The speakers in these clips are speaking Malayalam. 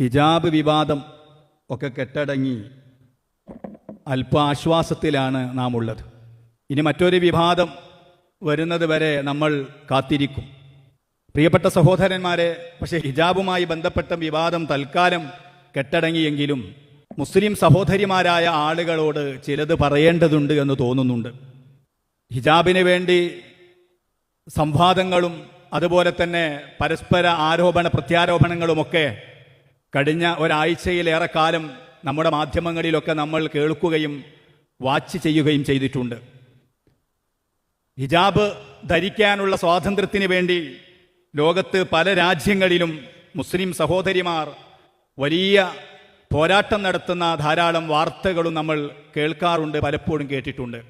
ഹിജാബ് വിവാദം ഒക്കെ കെട്ടടങ്ങി അല്പ ആശ്വാസത്തിലാണ് നാം ഉള്ളത് ഇനി മറ്റൊരു വിവാദം വരുന്നത് വരെ നമ്മൾ കാത്തിരിക്കും. പ്രിയപ്പെട്ട സഹോദരന്മാരെ പക്ഷേ ഹിജാബുമായി ബന്ധപ്പെട്ട വിവാദം തൽക്കാലം കെട്ടടങ്ങിയെങ്കിലും മുസ്ലിം സഹോദരിമാരായ ആളുകളോട് ചിലത് പറയേണ്ടതുണ്ട് എന്ന് തോന്നുന്നുണ്ട്. ഹിജാബിന് വേണ്ടി സംവാദങ്ങളും അതുപോലെ തന്നെ പരസ്പര ആരോപണ പ്രത്യാരോപണങ്ങളുമൊക്കെ കഴിഞ്ഞ ഒരാഴ്ചയിലേറെ കാലം നമ്മുടെ മാധ്യമങ്ങളിലൊക്കെ നമ്മൾ കേൾക്കുകയും വാച്ച് ചെയ്യുകയും ചെയ്തിട്ടുണ്ട്. ഹിജാബ് ധരിക്കാനുള്ള സ്വാതന്ത്ര്യത്തിന് വേണ്ടി ലോകത്ത് പല രാജ്യങ്ങളിലും മുസ്ലിം സഹോദരിമാർ വലിയ പോരാട്ടം നടത്തുന്ന ധാരാളം വാർത്തകളും നമ്മൾ കേൾക്കാറുണ്ട് പലപ്പോഴും കേട്ടിട്ടുണ്ട്.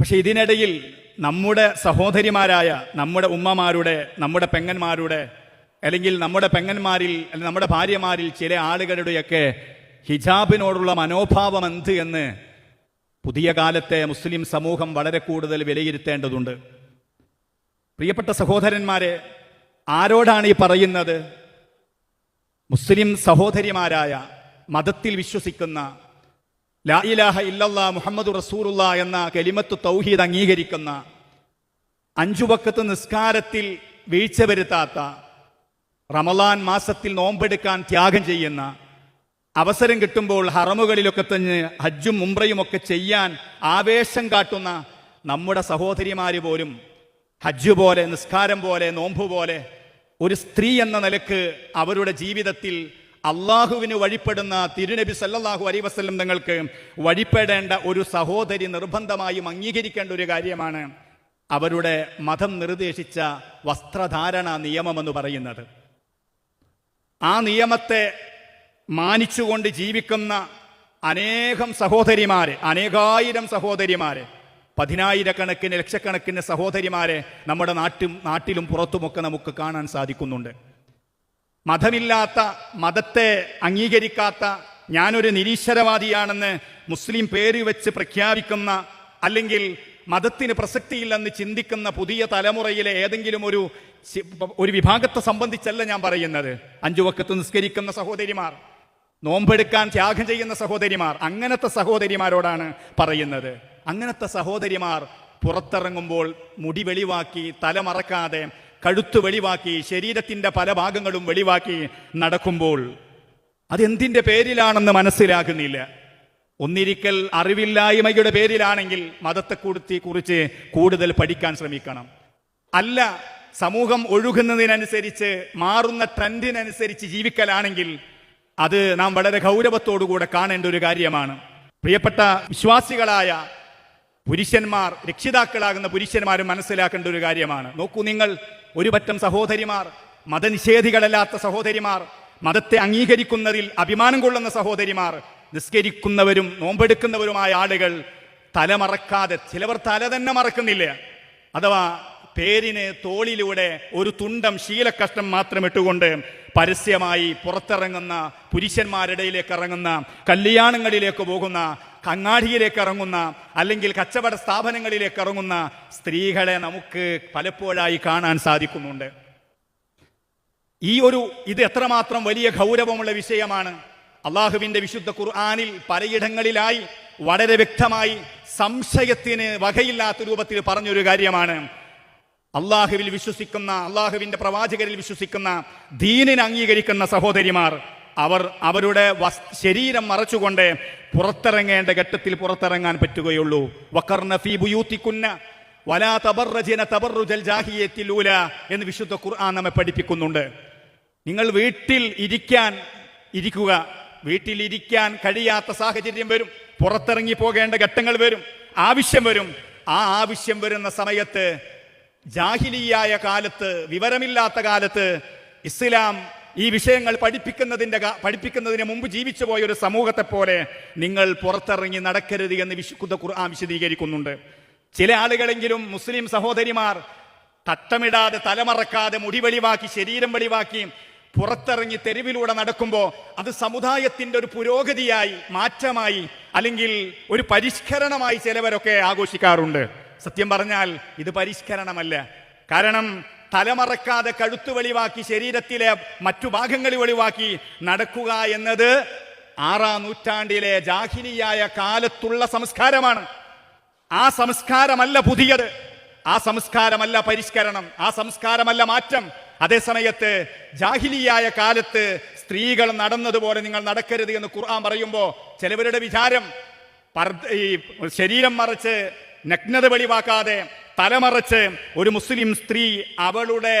പക്ഷെ ഇതിനിടയിൽ നമ്മുടെ സഹോദരിമാരായ നമ്മുടെ ഉമ്മമാരുടെ നമ്മുടെ പെങ്ങന്മാരുടെ അല്ലെങ്കിൽ നമ്മുടെ പെങ്ങന്മാരിൽ അല്ലെങ്കിൽ നമ്മുടെ ഭാര്യമാരിൽ ചില ആളുകളുടെയൊക്കെ ഹിജാബിനോടുള്ള മനോഭാവം എന്ത് എന്ന് പുതിയ കാലത്തെ മുസ്ലിം സമൂഹം വളരെ കൂടുതൽ വിലയിരുത്തേണ്ടതുണ്ട്. പ്രിയപ്പെട്ട സഹോദരന്മാരെ ആരോടാണ് ഈ പറയുന്നത്? മുസ്ലിം സഹോദരിമാരായ മതത്തിൽ വിശ്വസിക്കുന്ന ലാ ഇലാഹ ഇല്ലല്ലാ മുഹമ്മദ് റസൂറുള്ള എന്ന കെലിമത്ത് തൗഹീദ് അംഗീകരിക്കുന്ന അഞ്ചു വക്കത്ത് നിസ്കാരത്തിൽ വീഴ്ച വരുത്താത്ത റമലാൻ മാസത്തിൽ നോമ്പെടുക്കാൻ ത്യാഗം ചെയ്യുന്ന അവസരം കിട്ടുമ്പോൾ ഹറമുകളിലൊക്കെ തന്നെ ഹജ്ജും മുംറയും ഒക്കെ ചെയ്യാൻ ആവേശം കാട്ടുന്ന നമ്മുടെ സഹോദരിമാര് പോലും ഹജ്ജ് പോലെ നിസ്കാരം പോലെ നോമ്പ് പോലെ ഒരു സ്ത്രീ എന്ന നിലയ്ക്ക് അവരുടെ ജീവിതത്തിൽ അള്ളാഹുവിന് വഴിപ്പെടുന്ന തിരുനബി സല്ലാഹു അലൈ വസ്ലം തങ്ങൾക്ക് വഴിപ്പെടേണ്ട ഒരു സഹോദരി നിർബന്ധമായും അംഗീകരിക്കേണ്ട ഒരു കാര്യമാണ് അവരുടെ മതം നിർദ്ദേശിച്ച വസ്ത്രധാരണ നിയമമെന്ന് പറയുന്നത്. ആ നിയമത്തെ മാനിച്ചുകൊണ്ട് ജീവിക്കുന്ന അനേകം സഹോദരിമാരെ അനേകായിരം സഹോദരിമാരെ പതിനായിരക്കണക്കിന് ലക്ഷക്കണക്കിന് സഹോദരിമാരെ നമ്മുടെ നാട്ടും നാട്ടിലും പുറത്തുമൊക്കെ നമുക്ക് കാണാൻ സാധിക്കുന്നുണ്ട്. മതമില്ലാത്ത മതത്തെ അംഗീകരിക്കാത്ത ഞാനൊരു നിരീശ്വരവാദിയാണെന്ന് മുസ്ലിം പേര് വെച്ച് പ്രഖ്യാപിക്കുന്ന അല്ലെങ്കിൽ മതത്തിന് പ്രസക്തിയില്ലെന്ന് ചിന്തിക്കുന്ന പുതിയ തലമുറയിലെ ഏതെങ്കിലും ഒരു ഒരു വിഭാഗത്തെ സംബന്ധിച്ചല്ല ഞാൻ പറയുന്നത്. അഞ്ചു വക്കത്ത് നിസ്കരിക്കുന്ന സഹോദരിമാർ നോമ്പെടുക്കാൻ ത്യാഗം ചെയ്യുന്ന സഹോദരിമാർ അങ്ങനത്തെ സഹോദരിമാരോടാണ് പറയുന്നത്. അങ്ങനത്തെ സഹോദരിമാർ പുറത്തിറങ്ങുമ്പോൾ മുടി വെളിവാക്കി തല മറക്കാതെ കഴുത്ത് വെളിവാക്കി ശരീരത്തിന്റെ പല ഭാഗങ്ങളും വെളിവാക്കി നടക്കുമ്പോൾ അതെന്തിന്റെ പേരിലാണെന്ന് മനസ്സിലാകുന്നില്ല. ഒന്നിരിക്കൽ അറിവില്ലായ്മയുടെ പേരിലാണെങ്കിൽ മതത്തെക്കുറിച്ച് കുറിച്ച് കൂടുതൽ പഠിക്കാൻ ശ്രമിക്കണം. അല്ല സമൂഹം ഒഴുകുന്നതിനനുസരിച്ച് മാറുന്ന ട്രെൻഡിനനുസരിച്ച് ജീവിക്കലാണെങ്കിൽ അത് നാം വളരെ ഗൗരവത്തോടുകൂടെ കാണേണ്ട ഒരു കാര്യമാണ്. പ്രിയപ്പെട്ട വിശ്വാസികളായ പുരുഷന്മാർ രക്ഷിതാക്കളാകുന്ന പുരുഷന്മാരും മനസ്സിലാക്കേണ്ട ഒരു കാര്യമാണ്. നോക്കൂ നിങ്ങൾ ഒരു പറ്റം സഹോദരിമാർ മതനിഷേധികളല്ലാത്ത സഹോദരിമാർ മതത്തെ അംഗീകരിക്കുന്നതിൽ അഭിമാനം കൊള്ളുന്ന സഹോദരിമാർ നിസ്കരിക്കുന്നവരും നോമ്പെടുക്കുന്നവരുമായ ആളുകൾ തല മറക്കാതെ ചിലവർ തല തന്നെ മറക്കുന്നില്ല. അഥവാ പേരിന് തോളിലൂടെ ഒരു തുണ്ടം ശീലക്കഷ്ടം മാത്രം ഇട്ടുകൊണ്ട് പരസ്യമായി പുറത്തിറങ്ങുന്ന പുരുഷന്മാരിടയിലേക്ക് ഇറങ്ങുന്ന കല്യാണങ്ങളിലേക്ക് പോകുന്ന കങ്ങാടിയിലേക്ക് ഇറങ്ങുന്ന അല്ലെങ്കിൽ കച്ചവട സ്ഥാപനങ്ങളിലേക്ക് ഇറങ്ങുന്ന സ്ത്രീകളെ നമുക്ക് പലപ്പോഴായി കാണാൻ സാധിക്കുന്നുണ്ട്. ഈ ഒരു ഇത് എത്രമാത്രം വലിയ ഗൗരവമുള്ള വിഷയമാണ്. അള്ളാഹുവിന്റെ വിശുദ്ധ ഖുർആാനിൽ പലയിടങ്ങളിലായി വളരെ വ്യക്തമായി സംശയത്തിന് വകയില്ലാത്ത രൂപത്തിൽ പറഞ്ഞൊരു കാര്യമാണ്. അള്ളാഹുവിൽ വിശ്വസിക്കുന്ന അള്ളാഹുവിന്റെ പ്രവാചകരിൽ വിശ്വസിക്കുന്ന ദീനിനെ അംഗീകരിക്കുന്ന സഹോദരിമാർ അവർ അവരുടെ ശരീരം മറച്ചുകൊണ്ട് പുറത്തിറങ്ങേണ്ട ഘട്ടത്തിൽ പുറത്തിറങ്ങാൻ പറ്റുകയുള്ളൂ. വക്കർന ഫീ ബുയൂത്തിക്കുന്ന വലാ തബർജന തബർജൽ ജാഹിയത്തിലൂല എന്ന് വിശുദ്ധ ഖുർആൻ നമ്മെ പഠിപ്പിക്കുന്നുണ്ട്. നിങ്ങൾ വീട്ടിൽ ഇരിക്കാൻ ഇരിക്കുക. വീട്ടിൽ ഇരിക്കാൻ കഴിയാത്ത സാഹചര്യം വരും. പുറത്തിറങ്ങി പോകേണ്ട ഘട്ടങ്ങൾ വരും. ആവശ്യം വരും. ആ ആവശ്യം വരുന്ന സമയത്ത് ജാഹിലിയായ കാലത്ത് വിവരമില്ലാത്ത കാലത്ത് ഇസ്ലാം ഈ വിഷയങ്ങൾ പഠിപ്പിക്കുന്നതിന്റെ പഠിപ്പിക്കുന്നതിന് മുമ്പ് ജീവിച്ചു പോയ ഒരു സമൂഹത്തെ പോലെ നിങ്ങൾ പുറത്തിറങ്ങി നടക്കരുത് എന്ന് വിശുദ്ധ ഖുർആൻ വിശദീകരിക്കുന്നുണ്ട്. ചില ആളുകളെങ്കിലും മുസ്ലിം സഹോദരിമാർ തട്ടമിടാതെ തലമറക്കാതെ മുടി വെളിവാക്കി ശരീരം വെളിവാക്കി പുറത്തിറങ്ങി തെരുവിലൂടെ നടക്കുമ്പോൾ അത് സമുദായത്തിന്റെ ഒരു പുരോഗതിയായി മാറ്റമായി അല്ലെങ്കിൽ ഒരു പരിഷ്കരണമായി ചിലവരൊക്കെ ആഘോഷിക്കാറുണ്ട്. സത്യം പറഞ്ഞാൽ ഇത് പരിഷ്കരണമല്ല. കാരണം തലമറക്കാതെ കഴുത്ത് വെളിവാക്കി ശരീരത്തിലെ മറ്റു ഭാഗങ്ങൾ വെളിവാക്കി നടക്കുക എന്നത് ആറാം നൂറ്റാണ്ടിലെ ജാഹിലിയായ കാലത്തുള്ള സംസ്കാരമാണ്. ആ സംസ്കാരമല്ല പുതിയത്. ആ സംസ്കാരമല്ല പരിഷ്കരണം. ആ സംസ്കാരമല്ല മാറ്റം. അതേസമയത്ത് ജാഹിലിയായ കാലത്ത് സ്ത്രീകൾ നടന്നതുപോലെ നിങ്ങൾ നടക്കരുത് എന്ന് ഖുർആൻ പറയുമ്പോൾ ചിലവരുടെ വിചാരം ഈ ശരീരം മറച്ച് നഗ്നത വെളിവാക്കാതെ തലമറച്ച് ഒരു മുസ്ലിം സ്ത്രീ അവളുടെ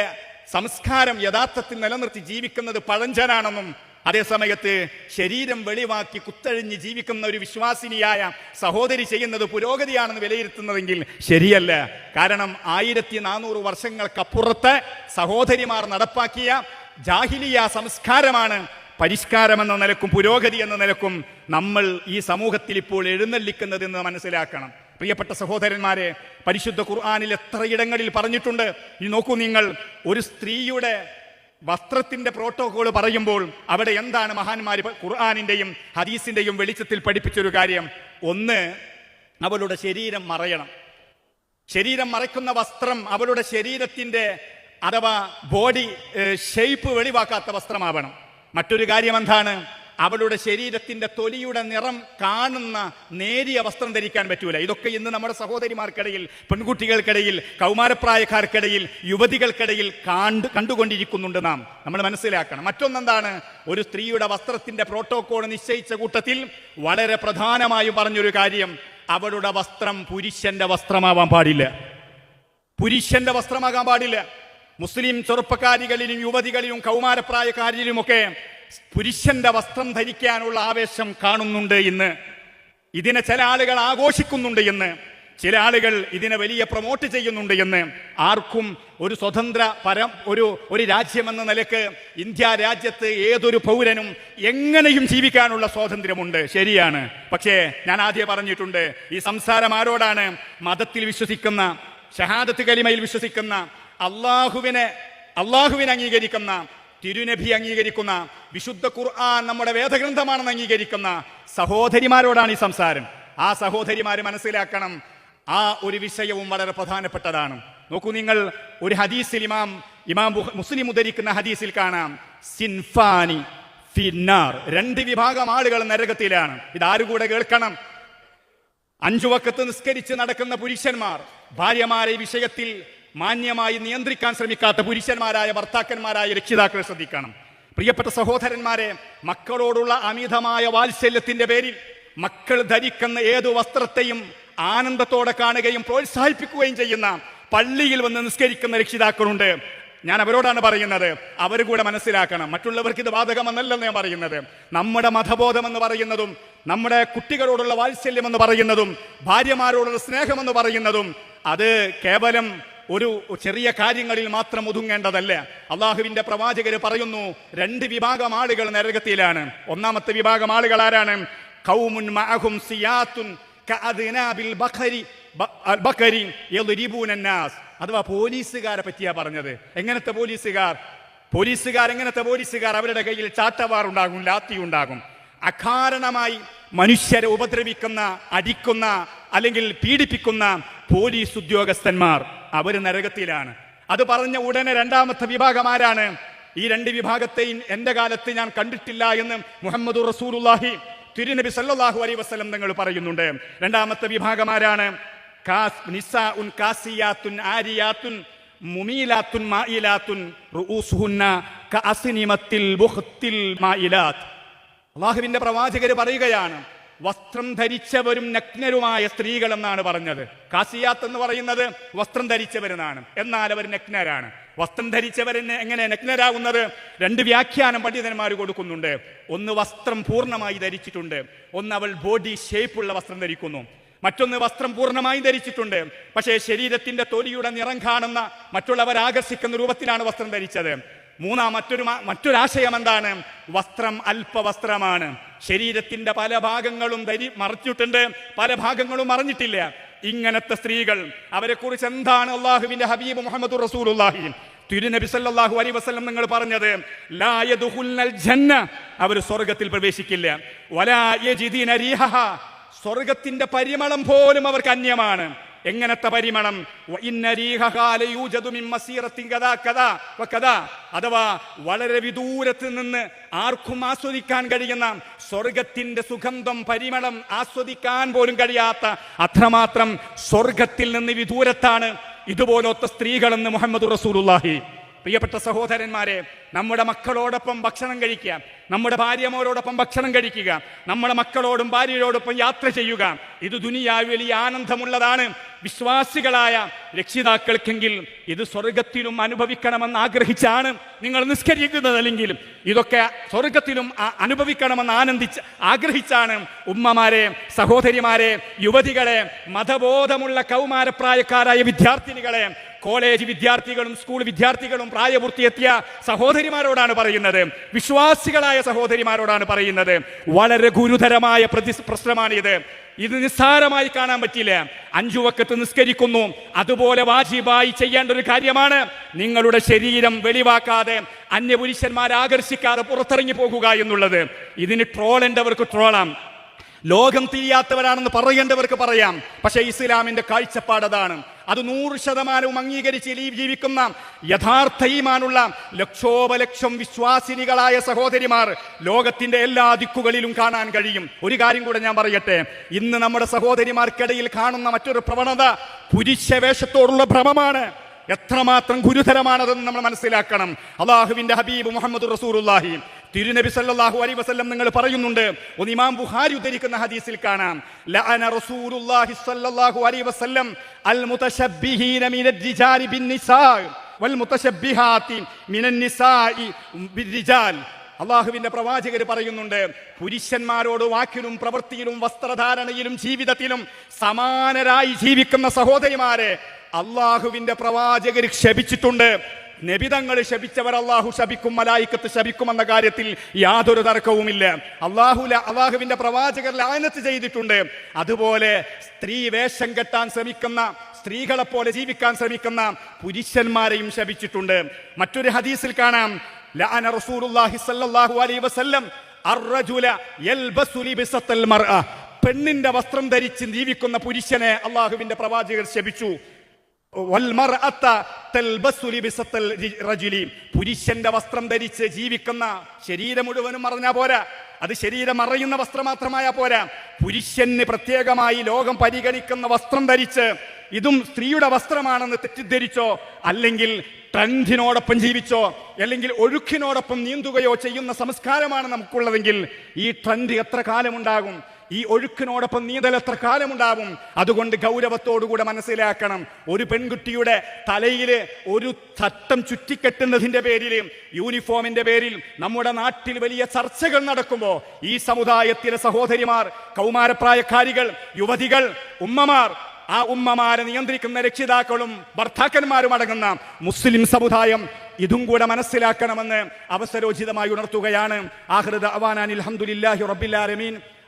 സംസ്കാരം യഥാർത്ഥത്തിൽ നിലനിർത്തി ജീവിക്കുന്നത് പഴഞ്ചനാണെന്നും അതേസമയത്ത് ശരീരം വെളിവാക്കി കുത്തഴിഞ്ഞ് ജീവിക്കുന്ന ഒരു വിശ്വാസിനിയായ സഹോദരി ചെയ്യുന്നത് പുരോഗതിയാണെന്ന് വിലയിരുത്തുന്നതെങ്കിൽ ശരിയല്ല. കാരണം ആയിരത്തി നാനൂറ് വർഷങ്ങൾക്കപ്പുറത്ത് സഹോദരിമാർ നടപ്പാക്കിയ ജാഹിലിയ സംസ്കാരമാണ് പരിഷ്കാരമെന്ന നിലക്കും പുരോഗതി എന്ന നിലക്കും നമ്മൾ ഈ സമൂഹത്തിൽ ഇപ്പോൾ എഴുന്നള്ളിക്കുന്നതെന്ന് മനസ്സിലാക്കണം. പ്രിയപ്പെട്ട സഹോദരന്മാരെ പരിശുദ്ധ ഖുർആാനിൽ എത്രയിടങ്ങളിൽ പറഞ്ഞിട്ടുണ്ട്. ഈ നോക്കൂ നിങ്ങൾ ഒരു സ്ത്രീയുടെ വസ്ത്രത്തിന്റെ പ്രോട്ടോകോൾ പറയുമ്പോൾ അവിടെ എന്താണ് മഹാന്മാര് ഖുർആാനിന്റെയും ഹദീസിന്റെയും വെളിച്ചത്തിൽ പഠിപ്പിച്ചൊരു കാര്യം. ഒന്ന് അവളുടെ ശരീരം മറയണം. ശരീരം മറയ്ക്കുന്ന വസ്ത്രം അവളുടെ ശരീരത്തിന്റെ അഥവാ ബോഡി ഷേപ്പ് വെളിവാക്കാത്ത വസ്ത്രമാവണം. മറ്റൊരു കാര്യം എന്താണ്? അവളുടെ ശരീരത്തിന്റെ തൊലിയുടെ നിറം കാണുന്ന നേരിയ വസ്ത്രം ധരിക്കാൻ പറ്റൂല. ഇതൊക്കെ ഇന്ന് നമ്മുടെ സഹോദരിമാർക്കിടയിൽ പെൺകുട്ടികൾക്കിടയിൽ കൗമാരപ്രായക്കാർക്കിടയിൽ യുവതികൾക്കിടയിൽ കണ്ടു കണ്ടുകൊണ്ടിരിക്കുന്നുണ്ട് നാം. നമ്മൾ മനസ്സിലാക്കണം. മറ്റൊന്നെന്താണ്? ഒരു സ്ത്രീയുടെ വസ്ത്രത്തിന്റെ പ്രോട്ടോകോൾ നിശ്ചയിച്ച കൂട്ടത്തിൽ വളരെ പ്രധാനമായും പറഞ്ഞൊരു കാര്യം അവളുടെ വസ്ത്രം പുരുഷന്റെ വസ്ത്രമാവാൻ പാടില്ല. പുരുഷന്റെ വസ്ത്രമാകാൻ പാടില്ല. മുസ്ലിം ചെറുപ്പക്കാരികളിലും യുവതികളിലും കൗമാരപ്രായക്കാരിലുമൊക്കെ പുരുഷന്റെ വസ്ത്രം ധരിക്കാനുള്ള ആവേശം കാണുന്നുണ്ട് ഇന്ന്. ഇതിനെ ചില ആളുകൾ ആഘോഷിക്കുന്നുണ്ട് എന്ന് ചില ആളുകൾ ഇതിനെ വലിയ പ്രൊമോട്ട് ചെയ്യുന്നുണ്ട് എന്ന് ആർക്കും ഒരു സ്വതന്ത്ര പരം ഒരു ഒരു രാജ്യമെന്ന നിലയ്ക്ക് ഇന്ത്യ രാജ്യത്ത് ഏതൊരു പൗരനും എങ്ങനെയും ജീവിക്കാനുള്ള സ്വാതന്ത്ര്യമുണ്ട്. ശരിയാണ്. പക്ഷേ ഞാൻ ആദ്യം പറഞ്ഞിട്ടുണ്ട് ഈ സംസാരം ആരോടാണ്? മതത്തിൽ വിശ്വസിക്കുന്ന ഷഹാദത്ത് കലിമയിൽ വിശ്വസിക്കുന്ന അള്ളാഹുവിനെ അള്ളാഹുവിനെ അംഗീകരിക്കുന്ന തിരുനബി അംഗീകരിക്കുന്ന വിശുദ്ധ ഖുർആൻ നമ്മുടെ വേദഗ്രന്ഥമാണെന്ന് അംഗീകരിക്കുന്ന സഹോദരിമാരോടാണ് ഈ സംസാരം. ആ സഹോദരിമാര് മനസ്സിലാക്കണം ആ ഒരു വിഷയവും വളരെ പ്രധാനപ്പെട്ടതാണ്. നോക്കൂ നിങ്ങൾ ഒരു ഹദീസിൽ ഇമാം ഇമാം മുസ്ലിം ഉദ്ധരിക്കുന്ന ഹദീസിൽ കാണാം. സിൻഫാനി ഫിന്നാർ. രണ്ട് വിഭാഗം ആളുകൾ നരകത്തിലാണ്. ഇതാരു കൂടെ കേൾക്കണം? അഞ്ചു വക്കത്ത് നിസ്കരിച്ച് നടക്കുന്ന പുരുഷന്മാർ. ഭാര്യമാരെ വിഷയത്തിൽ മാന്യമായി നിയന്ത്രിക്കാൻ ശ്രമിക്കാത്ത പുരുഷന്മാരായ ഭർത്താക്കന്മാരായ രക്ഷിതാക്കളെ ശ്രദ്ധിക്കണം. പ്രിയപ്പെട്ട സഹോദരന്മാരെ മക്കളോടുള്ള അമിതമായ വാത്സല്യത്തിന്റെ പേരിൽ മക്കൾ ധരിക്കുന്ന ഏതു വസ്ത്രത്തെയും ആനന്ദത്തോടെ കാണുകയും പ്രോത്സാഹിപ്പിക്കുകയും ചെയ്യുന്ന പള്ളിയിൽ വന്ന് നിസ്കരിക്കുന്ന രക്ഷിതാക്കളുണ്ട്. ഞാൻ അവരോടാണ് പറയുന്നത് അവർ കൂടെ മനസ്സിലാക്കണം. മറ്റുള്ളവർക്ക് ഇത് ബാധകമെന്നല്ലെന്ന് ഞാൻ പറയുന്നത്. നമ്മുടെ മതബോധം എന്ന് പറയുന്നതും നമ്മുടെ കുട്ടികളോടുള്ള വാത്സല്യം എന്ന് പറയുന്നതും ഭാര്യമാരോടുള്ള സ്നേഹമെന്ന് പറയുന്നതും അത് കേവലം ഒരു ചെറിയ കാര്യങ്ങളിൽ മാത്രം ഒതുങ്ങേണ്ടതല്ല. അള്ളാഹുവിന്റെ പ്രവാചകർ പറയുന്നു രണ്ട് വിഭാഗം ആളുകൾ നരകത്തിലാണ്. ഒന്നാമത്തെ വിഭാഗം ആളുകൾ ആരാണ്? ഖൗമുൻ മഅഹും ബഖരി. ബഖരി നാസ് അഥവാ പോലീസുകാരെ പറ്റിയാ പറഞ്ഞത്. എങ്ങനത്തെ പോലീസുകാർ? പോലീസുകാർ എങ്ങനത്തെ പോലീസുകാർ അവരുടെ കയ്യിൽ ചാട്ടവാർ ഉണ്ടാകും ലാത്തി ഉണ്ടാകും അകാരണമായി മനുഷ്യരെ ഉപദ്രവിക്കുന്ന അടിക്കുന്ന അല്ലെങ്കിൽ പീഡിപ്പിക്കുന്ന പോലീസ് ഉദ്യോഗസ്ഥന്മാർ അവർ നരകത്തിലാണ്. അത് പറഞ്ഞ ഉടനെ രണ്ടാമത്തെ വിഭാഗം ആരാണ്? ഈ രണ്ട് വിഭാഗത്തെയും എന്റെ കാലത്ത് ഞാൻ കണ്ടിട്ടില്ല എന്ന് മുഹമ്മദ് റസൂലുള്ളാഹി തിരുനബി സല്ലാഹു അലൈ വസ്ലം നിങ്ങൾ പറയുന്നുണ്ട്. രണ്ടാമത്തെ വിഭാഗം ആരാണ്? മുമീലാത്തുൻ മായിലാത്തുൻ അള്ളാഹുവിന്റെ പ്രവാചകർ പറയുകയാണ് വസ്ത്രം ധരിച്ചവരും നഗ്നരുമായ സ്ത്രീകൾ എന്നാണ് പറഞ്ഞത്. കാസിയാത്ത് എന്ന് പറയുന്നത് വസ്ത്രം ധരിച്ചവരെന്നാണ്. എന്നാൽ അവർ നഗ്നരാണ്. വസ്ത്രം ധരിച്ചവരെ എങ്ങനെ നഗ്നരാകുന്നത്? രണ്ട് വ്യാഖ്യാനം പണ്ഡിതന്മാർ കൊടുക്കുന്നുണ്ട്. ഒന്ന് വസ്ത്രം പൂർണമായി ധരിച്ചിട്ടുണ്ട്. ഒന്ന് അവൾ ബോഡി ഷേപ്പുള്ള വസ്ത്രം ധരിക്കുന്നു. മറ്റൊന്ന് വസ്ത്രം പൂർണമായും ധരിച്ചിട്ടുണ്ട്. പക്ഷേ ശരീരത്തിന്റെ തൊലിയുടെ നിറം കാണുന്ന മറ്റുള്ളവർ ആകർഷിക്കുന്ന രൂപത്തിലാണ് വസ്ത്രം ധരിച്ചത്. മൂന്നാം മറ്റൊരു മറ്റൊരാശയം എന്താണ്? വസ്ത്രം അല്പവസ്ത്രമാണ്. ശരീരത്തിന്റെ പല ഭാഗങ്ങളും ധരി മറച്ചിട്ടുണ്ട്. പല ഭാഗങ്ങളും മറഞ്ഞിട്ടില്ല. ഇങ്ങനത്തെ സ്ത്രീകൾ അവരെ കുറിച്ച് എന്താണ് അള്ളാഹുവിന്റെ ഹബീബ് മുഹമ്മദ് റസൂലുള്ളാഹി? തിരുനബി സല്ലല്ലാഹു അലൈഹി വസല്ലം നിങ്ങൾ പറഞ്ഞത് ലാ ജന്ന. അവർ സ്വർഗത്തിൽ പ്രവേശിക്കില്ല. വലാ യജിദീന റീഹഹ സ്വർഗത്തിന്റെ പരിമളം പോലും അവർക്ക് അന്യമാണ്. എങ്ങനത്തെ പരിമളം. അഥവാ വളരെ വിദൂരത്ത് നിന്ന് ആർക്കും ആസ്വദിക്കാൻ കഴിയുന്ന സ്വർഗത്തിന്റെ സുഗന്ധം പരിമളം ആസ്വദിക്കാൻ പോലും കഴിയാത്ത അത്രമാത്രം സ്വർഗത്തിൽ നിന്ന് വിദൂരത്താണ് ഇതുപോലത്തെ സ്ത്രീകളെന്ന് മുഹമ്മദ് റസൂലുള്ളാഹി പ്രിയപ്പെട്ട സഹോദരന്മാരെ നമ്മുടെ മക്കളോടൊപ്പം ഭക്ഷണം കഴിക്കുക നമ്മുടെ ഭാര്യമാരോടൊപ്പം ഭക്ഷണം കഴിക്കുക നമ്മുടെ മക്കളോടും ഭാര്യയോടൊപ്പം യാത്ര ചെയ്യുക ഇത് ദുനിയാവിൽ ആനന്ദമുള്ളതാണ്. വിശ്വാസികളായ രക്ഷിതാക്കൾക്കെങ്കിൽ ഇത് സ്വർഗത്തിലും അനുഭവിക്കണമെന്ന് ആഗ്രഹിച്ചാണ് നിങ്ങൾ നിസ്കരിക്കുന്നത് അല്ലെങ്കിൽ ഇതൊക്കെ സ്വർഗത്തിലും അനുഭവിക്കണമെന്ന് ആനന്ദിച്ച് ആഗ്രഹിച്ചാണ്. ഉമ്മമാരെ സഹോദരിമാരെ യുവതികളെ മതബോധമുള്ള കൗമാരപ്രായക്കാരായ വിദ്യാർത്ഥിനികളെ കോളേജ് വിദ്യാർത്ഥികളും സ്കൂൾ വിദ്യാർത്ഥികളും പ്രായപൂർത്തിയെത്തിയ സഹോദരിമാരോടാണ് പറയുന്നത്. വിശ്വാസികളായ സഹോദരിമാരോടാണ് പറയുന്നത്. വളരെ ഗുരുതരമായ പ്രതി പ്രശ്നമാണിത്. ഇത് നിസ്സാരമായി കാണാൻ പറ്റില്ല. അഞ്ചു വക്കത്ത് നിസ്കരിക്കുന്നു. അതുപോലെ വാജിബായി ചെയ്യേണ്ട ഒരു കാര്യമാണ്. നിങ്ങളുടെ ശരീരം വെളിവാക്കാതെ അന്യപുരുഷന്മാരെ ആകർഷിക്കാതെ പുറത്തിറങ്ങി പോകുക എന്നുള്ളത്. ഇതിന് ട്രോളേണ്ടവർക്ക് ട്രോളാം. ലോകം തിരിയാത്തവരാണെന്ന് പറയേണ്ടവർക്ക് പറയാം. പക്ഷേ ഇസ്ലാമിന്റെ കാഴ്ചപ്പാട് അതാണ്. അത് നൂറ് ശതമാനവും അംഗീകരിച്ച് ജീവിക്കുന്ന യഥാർത്ഥ ഈമാനുള്ള ലക്ഷോപലക്ഷം വിശ്വാസിനികളായ സഹോദരിമാർ ലോകത്തിന്റെ എല്ലാ ദിക്കുകളിലും കാണാൻ കഴിയും. ഒരു കാര്യം കൂടെ ഞാൻ പറയട്ടെ. ഇന്ന് നമ്മുടെ സഹോദരിമാർക്കിടയിൽ കാണുന്ന മറ്റൊരു പ്രവണത പുരുഷവേഷത്തോടുള്ള ഭ്രമമാണ്. എത്രമാത്രം ഗുരുതരമാണതെന്ന് നമ്മൾ മനസ്സിലാക്കണം. അള്ളാഹുവിന്റെ ഹബീബ് മുഹമ്മദ് റസൂറുല്ലാഹി തിരുനബി സല്ലല്ലാഹു അലൈഹി വസല്ലം നിങ്ങൾ പറയുന്നുണ്ട്. ഒന്ന് ഇമാം ബുഖാരി ഉദ്ധരിക്കുന്ന ഹദീസിൽ കാണാം. ലഅന റസൂലുള്ളാഹി സല്ലല്ലാഹു അലൈഹി വസല്ലം അൽ റിജാലി ബിന്നിസാ വൽ അള്ളാഹുവിന്റെ പ്രവാചകർ പറയുന്നുണ്ട് പുരുഷന്മാരോട് വാക്കിലും പ്രവൃത്തിയിലും വസ്ത്രധാരണയിലും ജീവിതത്തിലും സമാനരായി ജീവിക്കുന്ന സഹോദരിമാരെ അള്ളാഹുവിന്റെ പ്രവാചകർ ക്ഷപിച്ചിട്ടുണ്ട് നബിതങ്ങൾ ശപിച്ചവർ അള്ളാഹു ശപിക്കും മലായിക്കത്ത് ശപിക്കുമെന്ന കാര്യത്തിൽ യാതൊരു തർക്കവുമില്ല. അള്ളാഹു അള്ളാഹുവിന്റെ പ്രവാചകർ ലായനത്ത് ചെയ്തിട്ടുണ്ട്. അതുപോലെ സ്ത്രീ വേഷം കെട്ടാൻ ശ്രമിക്കുന്ന സ്ത്രീകളെ പോലെ ജീവിക്കാൻ ശ്രമിക്കുന്ന പുരുഷന്മാരെയും ശപിച്ചിട്ടുണ്ട്. മറ്റൊരു ഹദീസിൽ കാണാം ലാന റസൂലുള്ളാഹി സ്വല്ലല്ലാഹു അലൈഹി വസല്ലം അർറജുല യൽബസു ലിബസത്തൽ മർഅ. പെണ്ണിന്റെ വസ്ത്രം ധരിച്ച് ജീവിക്കുന്ന പുരുഷനെ അള്ളാഹുവിന്റെ പ്രവാചകർ ശപിച്ചു. പുരുഷന്റെ വസ്ത്രം ധരിച്ച് ജീവിക്കുന്ന ശരീരം മുഴുവനും മറഞ്ഞാ പോരാ. അത് ശരീരം മറയുന്ന വസ്ത്രം മാത്രമായാ പോരാ. പുരുഷന് പ്രത്യേകമായി ലോകം പരിഗണിക്കുന്ന വസ്ത്രം ധരിച്ച് ഇതും സ്ത്രീയുടെ വസ്ത്രമാണെന്ന് തെറ്റിദ്ധരിച്ചോ അല്ലെങ്കിൽ ട്രെൻഡിനോടൊപ്പം ജീവിച്ചോ അല്ലെങ്കിൽ ഒഴുക്കിനോടൊപ്പം നീന്തുകയോ ചെയ്യുന്ന സംസ്കാരമാണ് നമുക്കുള്ളതെങ്കിൽ ഈ ട്രെൻഡ് എത്ര കാലമുണ്ടാകും? ഈ ഒഴുക്കിനോടൊപ്പം നീന്തൽ എത്ര കാലമുണ്ടാവും? അതുകൊണ്ട് ഗൗരവത്തോടുകൂടെ മനസ്സിലാക്കണം. ഒരു പെൺകുട്ടിയുടെ തലയിൽ ഒരു തട്ടം ചുറ്റിക്കെട്ടുന്നതിന്റെ പേരിൽ യൂണിഫോമിന്റെ പേരിൽ നമ്മുടെ നാട്ടിൽ വലിയ ചർച്ചകൾ നടക്കുമ്പോൾ ഈ സമുദായത്തിലെ സഹോദരിമാർ കൗമാരപ്രായക്കാരികൾ യുവതികൾ ഉമ്മമാർ ആ ഉമ്മമാരെ നിയന്ത്രിക്കുന്ന രക്ഷിതാക്കളും ഭർത്താക്കന്മാരും അടങ്ങുന്ന മുസ്ലിം സമുദായം ഇതും കൂടെ മനസ്സിലാക്കണമെന്ന് അവസരോചിതമായി ഉണർത്തുകയാണ്. ആഹൃദ അവാനാൻ അലഹമുല്ലാഹി റബ്ബില്ലാരമീൻ